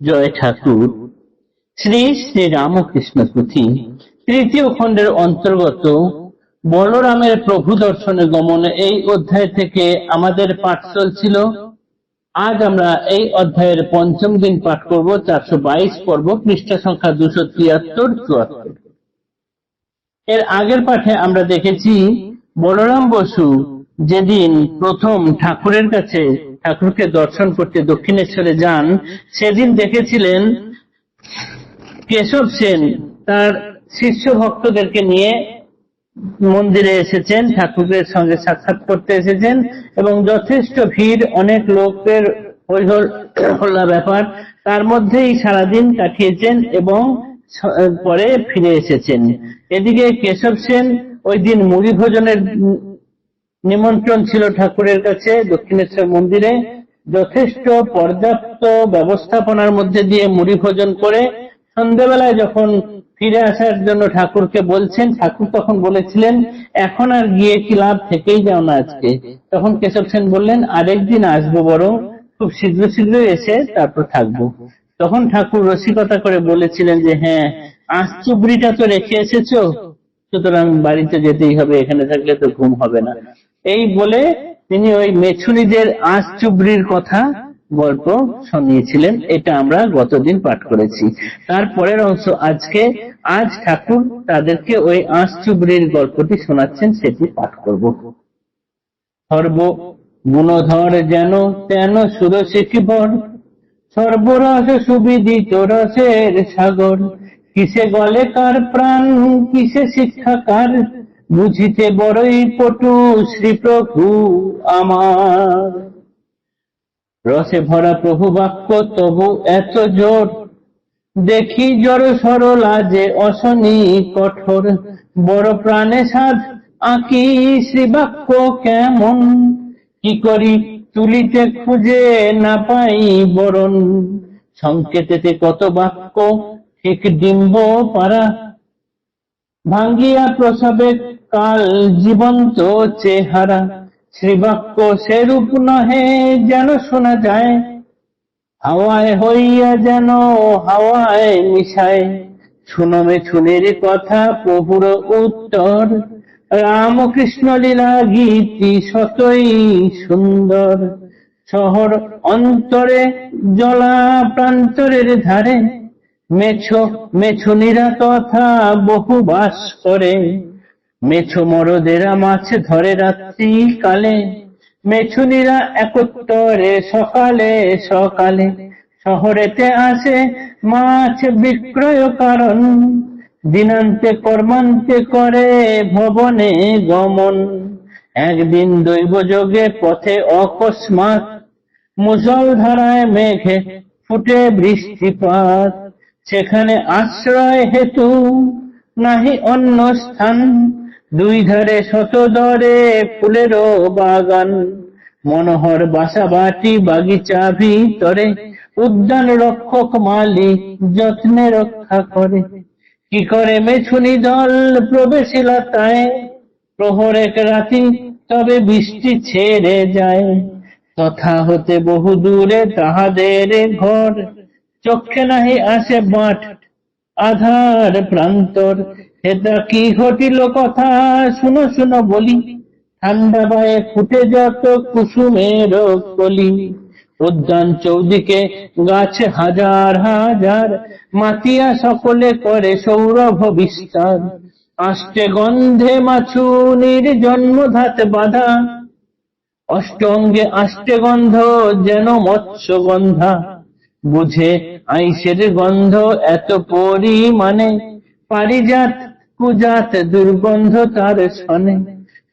জয় ঠাকুর। শ্রী শ্রী রামকৃষ্ণ পুঁথি তৃতীয় খণ্ডের অন্তর্গত বলরামের প্রভু দর্শনে গমনে এই অধ্যায় থেকে আমাদের পাঠ চলছিল। আজ আমরা এই অধ্যায়ের পঞ্চম দিন পাঠ করব, চারশো বাইশ পর্ব, পৃষ্ঠা সংখ্যা দুশো তিয়াত্তর, চুয়াত্তর। এর আগের পাঠে আমরা দেখেছি, বলরাম বসু যেদিন প্রথম ঠাকুরের কাছে ঠাকুরকে দর্শন করতে দক্ষিণেশ্বরে যান, সেদিন দেখেছিলেন কেশব সেন, তার শিষ্য ভক্তদেরকে নিয়ে মন্দিরে এসেছেন, ঠাকুরের সঙ্গে সাক্ষাৎ করতে এসেছেন এবং যথেষ্ট ভিড়, অনেক লোকের হল্লা ব্যাপার, তার মধ্যেই সারাদিন কাটিয়েছেন এবং পরে ফিরে এসেছেন। এদিকে কেশব সেন ওই দিন মুড়ি ভোজনের নিমন্ত্রণ ছিল ঠাকুরের কাছে দক্ষিণেশ্বর মন্দিরে। যথেষ্ট পর্যাপ্ত ব্যবস্থাপনার মধ্যে দিয়ে মুড়ি ভোজন করে সন্ধ্যেবেলায় যখন ফিরে আসার জন্য ঠাকুরকে বলছেন, ঠাকুর তখন বলেছিলেন, এখন আর গিয়ে কি লাভ থেকেই যাও না আজকে? তখন কেশব সেন বললেন, আরেকদিন আসব বরং, খুব শীঘ্র শীঘ্রই এসে তারপর থাকব। তখন ঠাকুর রসিকতা করে বলেছিলেন যে হ্যাঁ আঁশ চুবড়িটা তো রেখে এসেছ। সুতরাং বাড়িতে যেতেই হবে, এখানে থাকলে তো ঘুম হবে না। এই বলে তিনি ওই মেছুনিদের চুবড়ির কথা গল্প শুনিয়েছিলেন। এটা আমরা গতদিন পাঠ করেছি। তারপরের অংশ আজকে, আজ ঠাকুর তাদেরকে ওই আঁশ গল্পটি শোনাচ্ছেন, সেটি পাঠ করব। সর্ব গুণধর যেন তেন সুরশিখিবর সর্বরস সুবিদিত রসের সাগর। কিসে গলে কার প্রাণ, কিসে শিক্ষা কার? বুঝিতে বড়ই পটু শ্রীপ্রভু আমার। রসে ভরা প্রভু বাক্য তবু এত জোর, দেখি জড় সরল আজে অশনি কঠোর। বড় প্রাণে সাধ আঁকি শ্রীবাক্য কেমন, কি করি তুলিতে খুঁজে না পাই বরণ। সংকেতেতে কত বাক্য, ঠিক ডিম্ব পারা ভাঙ্গিয়া প্রসবে কাল জীবন্ত চেহারা, শ্রীবাক্য সেরূপ নহে যেন শোনা যায়। হাওয়ায় হইয়া যেন হাওয়ায় মিশায় শুনমে ছুনের কথা প্রভুর উত্তর। রামকৃষ্ণ লীলা গীতি সতই সুন্দর। শহর অন্তরে, জলা প্রান্তরের ধারে, মেছো মেছুনিরা কথা বহু বাস করে। মেছো মরদেরা মাছ ধরে রাত্রি কালে মেছুনিরা একত্তরে সকালে সকালে শহরেতে আসে মাছ বিক্রয় কারণ। দিনান্তে কর্মান্তে করে ভবনে গমন। একদিন দৈব যোগে পথে অকস্মাৎ মুসলধারায় মেঘে ফুটে বৃষ্টিপাত। সেখানে আশ্রয় হেতু নাহি অন্য স্থান। দুই ধারে শতদরে ফুলেরও বাগান। মনোহর বাসাবাটি বাগিচা ভিতরে, উদ্যান রক্ষক মালিক যত্নে রক্ষা করে। কি করে মেছুনি দল প্রবেশিলা তাই প্রহর এক রাতি তবে বৃষ্টি ছেড়ে যায়। তথা হতে বহু দূরে তাহাদের ঘর। চক্ষে নাহি আসে বাট আধার প্রান্তর। সেটা কি ঘটিল কথা? শুনো শুনো বলি। ঠান্ডা বায়ে ফুটে যত কুসুমের কলি। উদ্যান চৌদিকে গাছ হাজার হাজার। মাতিয়া সকলে করে সৌরভ বিস্তার। আষ্টে গন্ধে মাছুনির জন্মধাত বাধা। অষ্টঙ্গে আষ্টে গন্ধ যেন মৎস্য গন্ধা। বুঝে আইসের গন্ধ এত পরিমাণে। পারিজাত কুজাত দুর্গন্ধ তার শনে।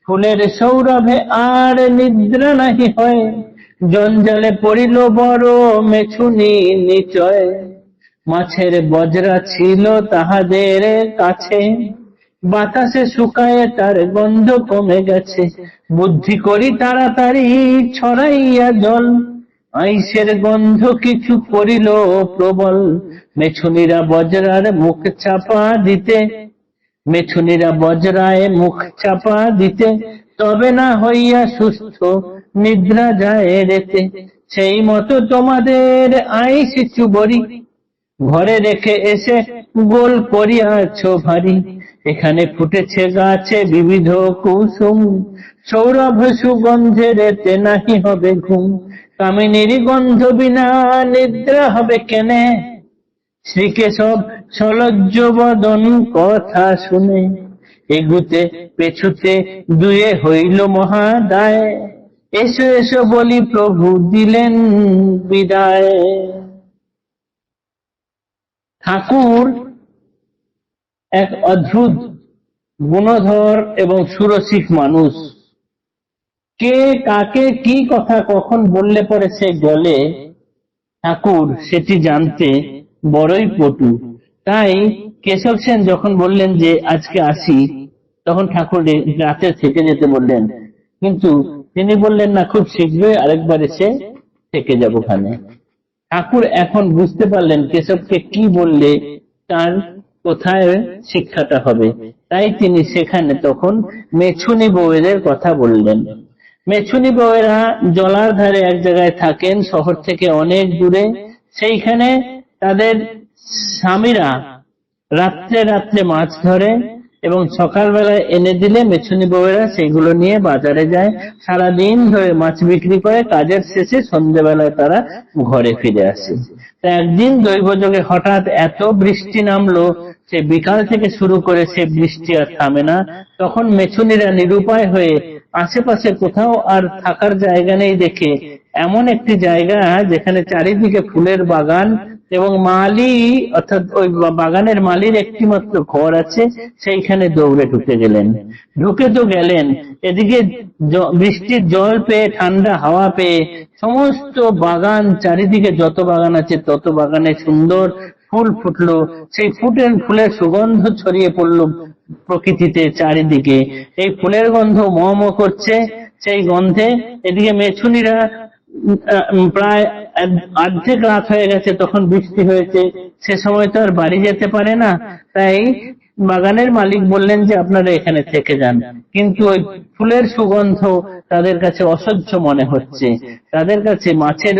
ফুলের সৌরভে আর নিদ্রা নাহি হয়। জঞ্জালে পড়িল বড় মেছুনি নিচয়। মাছের বজরা ছিল তাহাদের কাছে। বাতাসে শুকায়ে তার গন্ধ কমে গেছে। বুদ্ধি করি তাড়াতাড়ি ছড়াইয়া জল। আইসের গন্ধ কিছু করিল প্রবল। মেছুনিরা বজরার মুখ চাপা দিতে মেছুনিরা বজরায় মুখ চাপা দিতে, তবে না হইয়া সুস্থ নিদ্রা যায় রেতে। সেই মতো তোমাদের আইস চুবরি ঘরে রেখে এসে গোল করিয়াছ ভারী। এখানে ফুটেছে গাছে বিবিধ কুসুম, সৌরভ সুগন্ধে রেতে নাহি হবে ঘুম। কামিনীর গন্ধ বিনা নিদ্রা হবে কেনে? শ্রীকেশব সলজ্জ বদন কথা শুনে এগুতে পেছুতে দুয়ে হইল মহাদায়। এসো এসো বলি প্রভু দিলেন বিদায়। ঠাকুর এক অদ্ভুত গুণধর এবং সুরসিক মানুষ। কে, কাকে, কি কথা কখন বললে পরে সে গলে? ঠাকুর সেটি জানতে বড়ই পটু। তাই কেশব সেন যখন বললেন যে, আজকে আসি, তখন ঠাকুর রাতে থেকে যেতে বললেন। কিন্তু তিনি বললেন, না, খুব শীঘ্রই আরেকবার এসে থেকে যাব ওখানে। ঠাকুর এখন বুঝতে পারলেন কেশবকে কি বললে, তার কোথায় শিক্ষাটা হবে। তাই তিনি সেখানে তখন মেছুনি বউয়েদের কথা বললেন। মেছুনি বউয়েরা জলার ধারে এক জায়গায় থাকেন, শহর থেকে অনেক দূরে। সেইখানে তাদের স্বামীরা রাত্রে রাত্রে মাছ ধরে এবং সকালবেলায় এনে দিলে মেছুনি বউয়েরা সেইগুলো নিয়ে বাজারে যায়। সারা দিন ধরে মাছ বিক্রি করে কাজের শেষে সন্ধ্যেবেলায় তারা ঘরে ফিরে আসে। একদিন দৈবযোগে হঠাৎ এত বৃষ্টি নামলো সে বিকাল থেকে শুরু করে সে বৃষ্টি আর থামে না। তখন মেছুনিরা নিরুপায় হয়ে আশেপাশে কোথাও আর থাকার জায়গা নেই দেখে এমন একটি জায়গা যেখানে চারিদিকে ফুলের বাগান এবং মালি, অর্থাৎ ওই বাগানের মালির একটি মাত্র ঘর আছে, সেইখানে দৌড়ে ঢুকে গেলেন। ঢুকে তো গেলেন, এদিকে বৃষ্টির জল পেয়ে, ঠান্ডা হাওয়া পেয়ে, সমস্ত বাগান চারিদিকে যত বাগান আছে তত বাগানে সুন্দর ফুল ফুটলো। সেই ফুটের ফুলের সুগন্ধ ছড়িয়ে পড়ল প্রকৃতিতে চারিদিকে। এই ফুলের গন্ধ মম করছে, সেই গন্ধে এদিকে মেছুনিরা প্রায় অর্ধেক রাত হয়ে গেছে, তখন বৃষ্টি হয়েছে। সে সময় তো আর বাড়ি যেতে পারে না। তাই বাগানের মালিক বললেন যে, আপনারা এখানে থেকে যান। কিন্তু ওই ফুলের সুগন্ধ তাদের কাছে অসহ্য মনে হচ্ছে। তাদের কাছে মাছের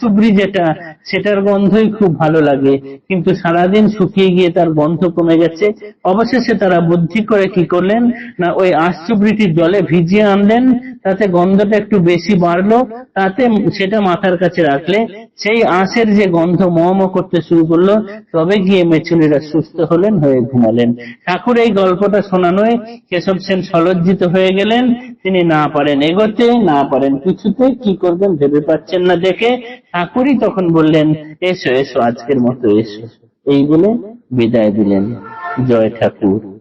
চুবড়ি যেটা, সেটার গন্ধই খুব ভালো লাগে। কিন্তু সারাদিন শুকিয়ে গিয়ে তার গন্ধ কমে গেছে। অবশেষে তারা বুদ্ধি করে কি করলেন? না, ওই আঁশ চুবড়িটি জলে ভিজিয়ে আনলেন। তাতে গন্ধটা একটু বেশি বাড়লো। তাতে সেটা মাথার কাছে রাখলে সেই আঁশের যে গন্ধ মম করতে শুরু করল, তবে গিয়ে মেছুনিরা সুস্থ হলেন, হয়ে ঘুমালেন। ঠাকুর এই গল্পটা শোনানোয় কেশব সেন সলজ্জিত হয়ে গেলেন। তিনি না পারেন এগোতে, না পারেন কিছুতে, কি করবেন ভেবে পাচ্ছেন না দেখে ঠাকুরই তখন বললেন, এসো এসো, আজকের মতো এসো। এই বলে বিদায় দিলেন। জয় ঠাকুর।